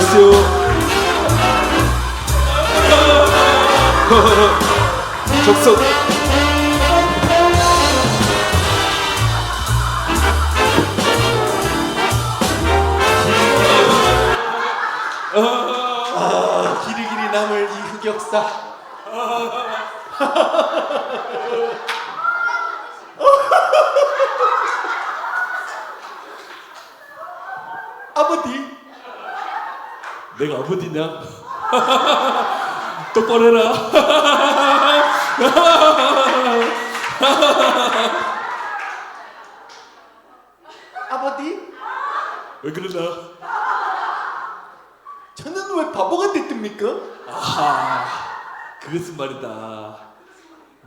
여수 적석 아, 길이 길이 남을 이 흑역사. 아버지, 내가 아버지냐? 똑바로 해라 아버지, 왜 그러나? 저는 왜 바보가 됐습니까? 아하 그것은 말이다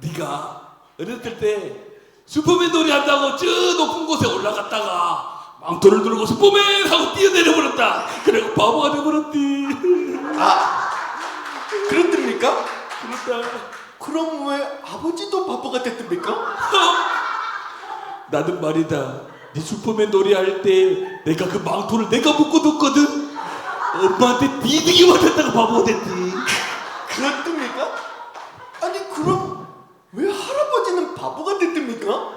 네가 어렸을 때 슈퍼맨 놀이 한다고 저 높은 곳에 올라갔다가 망토를 들고 슈퍼맨 하고 뛰어내려 버렸다 그래고 바보가 돼버렸디 아, 그렇습니까? 그렇다 그럼 왜 아버지도 바보가 됐습니까? 나는 말이다 네 슈퍼맨 놀이 할 때 내가 그 망토를 내가 묶어뒀거든 엄마한테 니득이 맞았다가 바보가 됐지 그렇습니까? 아니 그럼 왜 할아버지는 바보가 됐습니까?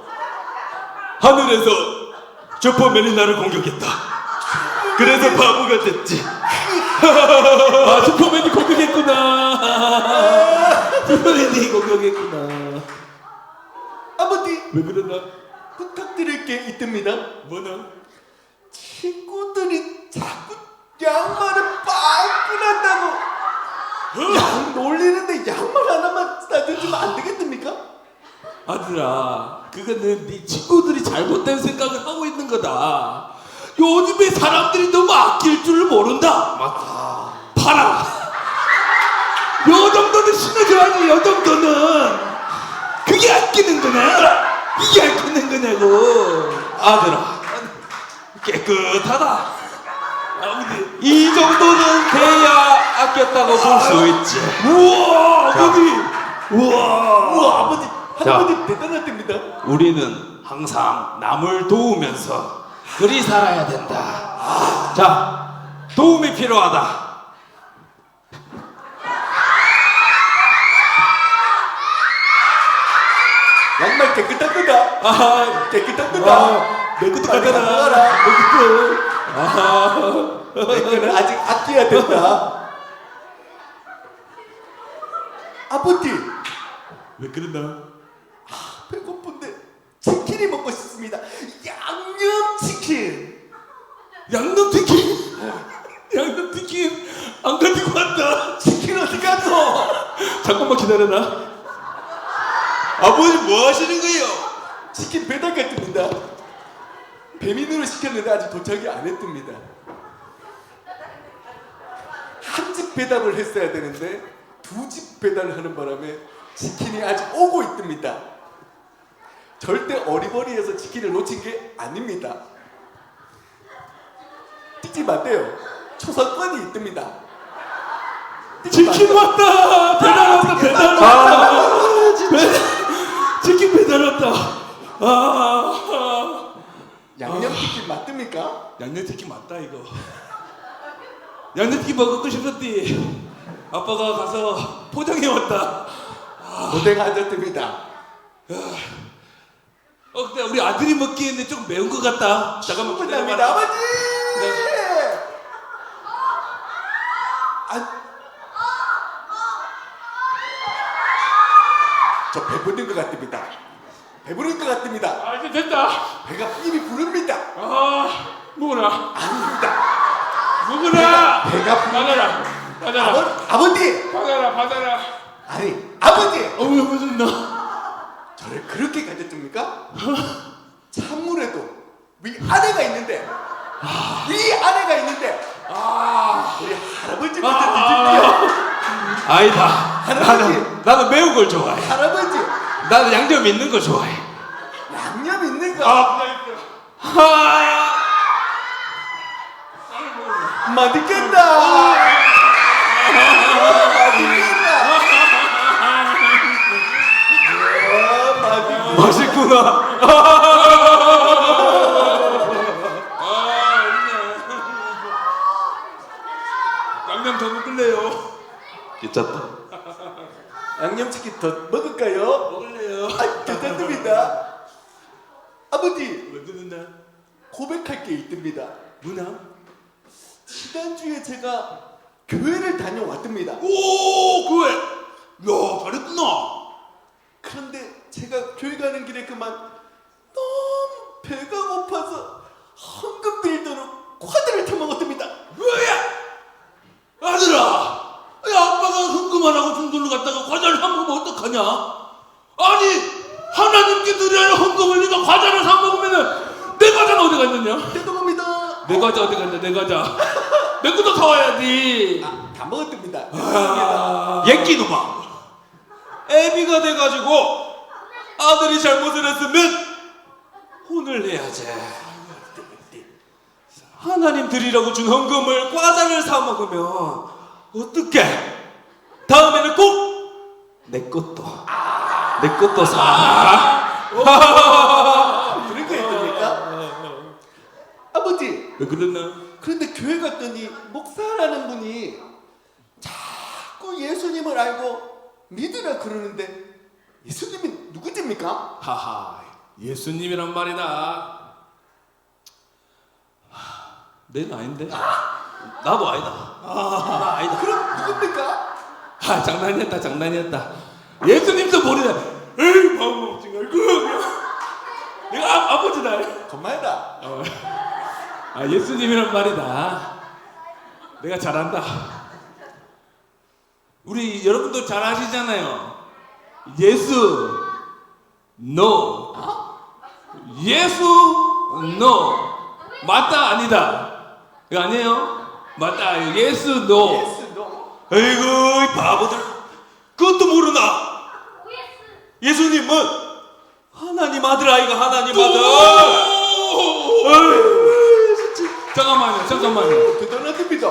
하늘에서 슈퍼맨이 나를 공격했다. 그래서 바보가 됐지. 아 슈퍼맨이 공격했구나. 슈퍼맨이 공격했구나. 아버지 왜 그러나? 부탁드릴 게 있습니다. 뭐나? 친구들이 자꾸 양말을 빵꾸 난다고. 양 놀리는데 양말 하나만 사주시면 안 되겠습니까? 아들아 그거는 네 친구들이 잘못된 생각을 하고 있는 거다. 요즘에 사람들이 너무 아낄 줄 모른다. 막 팔아 요 정도는 신어줘야지 요 정도는 그게 아끼는 거냐 이게 아끼는 거냐고. 아들아 깨끗하다. 아버지 이 정도는 돼야 아꼈다고 볼 수 있지. 우와 아버지. 우와. 우와 아버지 할아버지 대단하답니다. 우리는 항상 남을 도우면서 그리 살아야 된다. 자, 도움이 필요하다. 양말 깨끗한 거다. 아 깨끗한 거다. 아, 내 것도 빨리 갖다라. 가져가라. 내 것도. 내 거는 아직 아껴야 된다. 아버지 왜 그러나? 배고픈데 치킨이 먹고 싶습니다. 양념 치킨. 양념 치킨. 양념 치킨 안 가지고 왔다. 치킨 어디 갔어? 잠깐만 기다려라. 아버지 뭐 하시는 거예요? 치킨 배달 갔습니다. 배민으로 시켰는데 아직 도착이 안 했습니다. 한 집 배달을 했어야 되는데 두 집 배달을 하는 바람에 치킨이 아직 오고 있습니다. 절대 어리버리해서 치킨을 놓친 게 아닙니다. 뛰지 마세요. 초상권이 있습니다. 뛰지 치킨 마세요. 왔다. 배달 왔다. 배달 왔다. 배- 치킨 배달 왔다. 아, 아. 양념치킨 맞습니까? 양념치킨 맞다 이거. 양념치킨 먹고 싶었디. 아빠가 가서 포장해 왔다. 고생하셨습니다. 어 근데 우리 아들이 먹기에는 좀 매운 것 같다. 잠깐만 충분합니다. 아버지! 아, 저 배부른 것 같습니다. 배부른 것 같습니다. 아 이제 됐다. 배가 이미 부릅니다. 아 먹어라. 아닙니다. 먹어라. 배가 부릅니다. 받아라. 받아라. 아버, 아버지! 받아라. 받아라. 아니, 아버지! 어우 무슨 나. 저를 그렇게 가졌습니까? 찬물에도 위 아래가 있는데 위 아래가 있는데 아. 우리 할아버지 먼저 드실게요. 아니다. 할아버지. 나는 나는 매운 걸 좋아해. 할아버지 나는 양념 있는 거 좋아해. 양념 있는 거 아. 하. 맛있겠다. 맛있겠다. 와, 맛있겠다. 맛있구나. 아. 양념 더 먹을래요? 괜찮다. 양념치킨 더 먹을까요? 먹을래요? 아, 괜찮습니다. 아버지, 왜 그런다? 고백할 게 있습니다. 뭐냐? 지난주에 제가 교회를 다녀왔답니다. 오, 그래. 야, 잘했구나. 그런데 제가 교회 가는 길에 그만 너무 배가 고파서 황금 들도록 과자를 타먹었답니다. 뭐야? 아들아, 야, 아빠가 흥금하라고 중돌로 갔다가 과자를 사 어떡하냐? 아니, 하나님께 드려야 할 헌금을 네가 과자를 사 먹으면은 내 과자는 어디 갔느냐? 죄송합니다. 내 과자 어디 갔냐? 내 과자. 내 것도 사와야지. 아, 다 먹었답니다. 죄송합니다. 예끼놈아. 애비가 돼가지고 아들이 잘못을 했으면 혼을 내야지. 하나님 드리라고 준 헌금을 과자를 사 먹으면 어떡해? 다음에는 꼭 내 것도 내 것도 사. 그런 거 있습니까? 아버지, 왜 그랬나? 그런데 교회 갔더니 목사라는 분이 자꾸 예수님을 알고 믿으라 그러는데 예수님이 누구십니까? 하하, 예수님이란 말이다. 하, 내가 아닌데? 나도 아니다. 나 아니다. 그럼 누굽니까? 아, 장난이었다, 장난이었다. 예수님도 모르네. 에이, 바보, 지금 그 내가 아, 아버지다. 정말다. 어. 아, 예수님이란 말이다. 내가 잘한다. 우리 여러분도 잘 아시잖아요. 예수, no. 예수, no. 맞다, 아니다. 이거 아니에요? 맞다, 예수, no. 아이고 이 바보들 그것도 모르나? 예수님은 하나님 아들 아이가 하나님 아들. 진짜. 잠깐만요, 잠깐만요. 대단하십니다.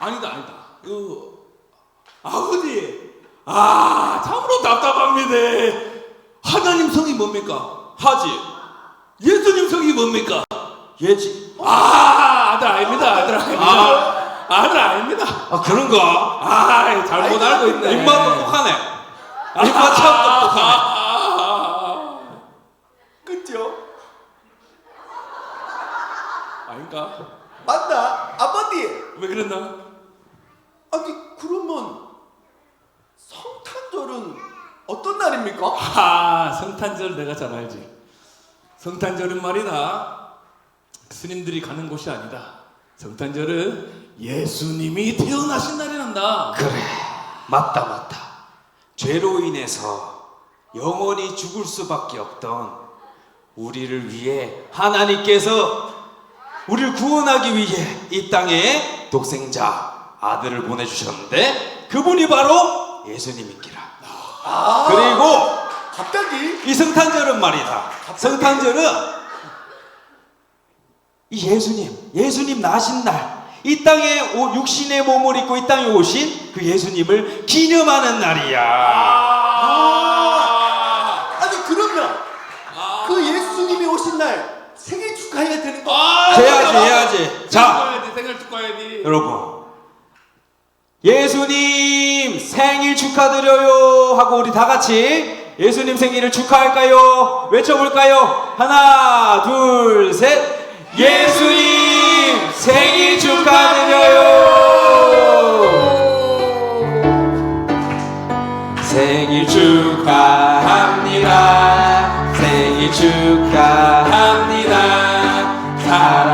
아니다, 아니다. 그 아버지, 아 참으로 답답합니다. 하나님 성이 뭡니까? 하지 예수님 성이 뭡니까? 예지. 아 아들 아닙니다, 아들 아닙니다. 아, 아들 아닙니다. 아 그런가? 아 잘못 알고 있네. 입맛 똑똑하네. 입맛 참 똑똑하네. 아, 그죠? 아닌가? 맞다. 아버지. 왜 그랬나? 아니 그러면 성탄절은 어떤 날입니까? 아 성탄절 내가 잘 알지. 성탄절은 말이다. 스님들이 가는 곳이 아니다. 성탄절은 예수님이 태어나신 날이 난다. 그래 맞다 맞다. 죄로 인해서 영원히 죽을 수밖에 없던 우리를 위해 하나님께서 우리를 구원하기 위해 이 땅에 독생자 아들을 보내주셨는데 그분이 바로 예수님인기라. 아 그리고 갑자기 이 성탄절은 말이다. 성탄절은 이 예수님, 예수님 나신 날, 이 땅에 오- 육신의 몸을 입고 이 땅에 오신 그 예수님을 기념하는 날이야. 아, 아니 그러면 그 예수님이 오신 날 생일 축하해야 되는 거? 아, 해야지, 해야지. 자, 축하해야지, 생일 축하해야지. 여러분. 예수님 생일 축하드려요 하고 우리 다 같이 예수님 생일을 축하할까요? 외쳐볼까요? 하나, 둘, 셋. 예수님 생일 축하드려요. 생일 축하합니다. 생일 축하합니다. 사랑